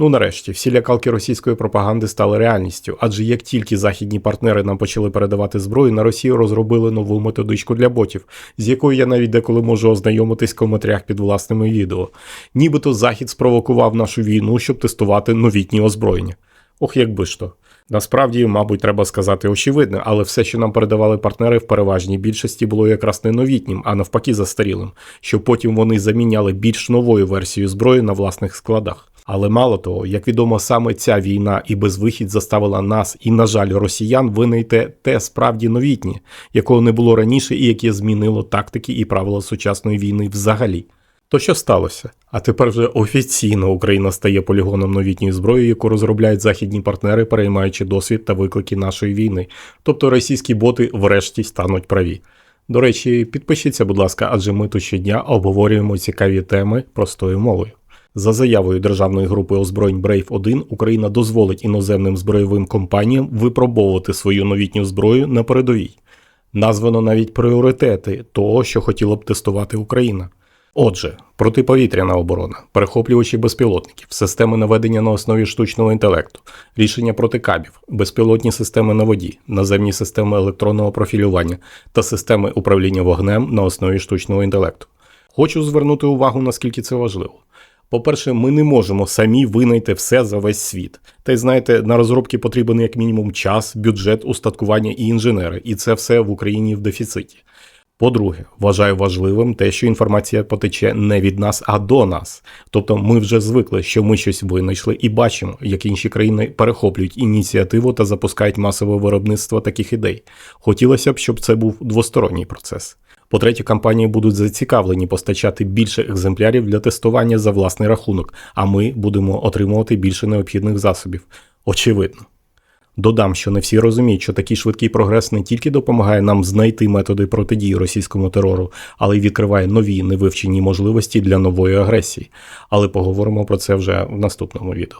Ну нарешті, всі лякалки російської пропаганди стали реальністю, адже як тільки західні партнери нам почали передавати зброю, на Росію розробили нову методичку для ботів, з якою я навіть деколи можу ознайомитись в коментарях під власними відео. Нібито Захід спровокував нашу війну, щоб тестувати новітні озброєння. Ох, якби ж то. Насправді, мабуть, треба сказати очевидне, але все, що нам передавали партнери в переважній більшості, було якраз не новітнім, а навпаки застарілим, що потім вони заміняли більш новою версією зброї на власних складах. Але мало того, як відомо, саме ця війна і безвихідь заставила нас і, на жаль, росіян винайти те справді новітнє, якого не було раніше і яке змінило тактики і правила сучасної війни взагалі. То що сталося? А тепер вже офіційно Україна стає полігоном новітньої зброї, яку розробляють західні партнери, переймаючи досвід та виклики нашої війни. Тобто російські боти врешті стануть праві. До речі, підпишіться, будь ласка, адже ми тут щодня обговорюємо цікаві теми простою мовою. За заявою державної групи озброєнь Brave 1 Україна дозволить іноземним збройовим компаніям випробовувати свою новітню зброю на передовій. Названо навіть пріоритети того, що хотіла б тестувати Україна. Отже, протиповітряна оборона, перехоплювачі безпілотників, системи наведення на основі штучного інтелекту, рішення проти кабів, безпілотні системи на воді, наземні системи електронного профілювання та системи управління вогнем на основі штучного інтелекту. Хочу звернути увагу, наскільки це важливо. По-перше, ми не можемо самі винайти все за весь світ. Та й знаєте, на розробки потрібен як мінімум час, бюджет, устаткування і інженери, і це все в Україні в дефіциті. По-друге, вважаю важливим те, що інформація потече не від нас, а до нас. Тобто ми вже звикли, що ми щось винайшли і бачимо, як інші країни перехоплюють ініціативу та запускають масове виробництво таких ідей. Хотілося б, щоб це був двосторонній процес. По-третє, компанії будуть зацікавлені постачати більше екземплярів для тестування за власний рахунок, а ми будемо отримувати більше необхідних засобів. Очевидно. Додам, що не всі розуміють, що такий швидкий прогрес не тільки допомагає нам знайти методи протидії російському терору, але й відкриває нові невивчені можливості для нової агресії. Але поговоримо про це вже в наступному відео.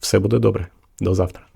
Все буде добре. До завтра.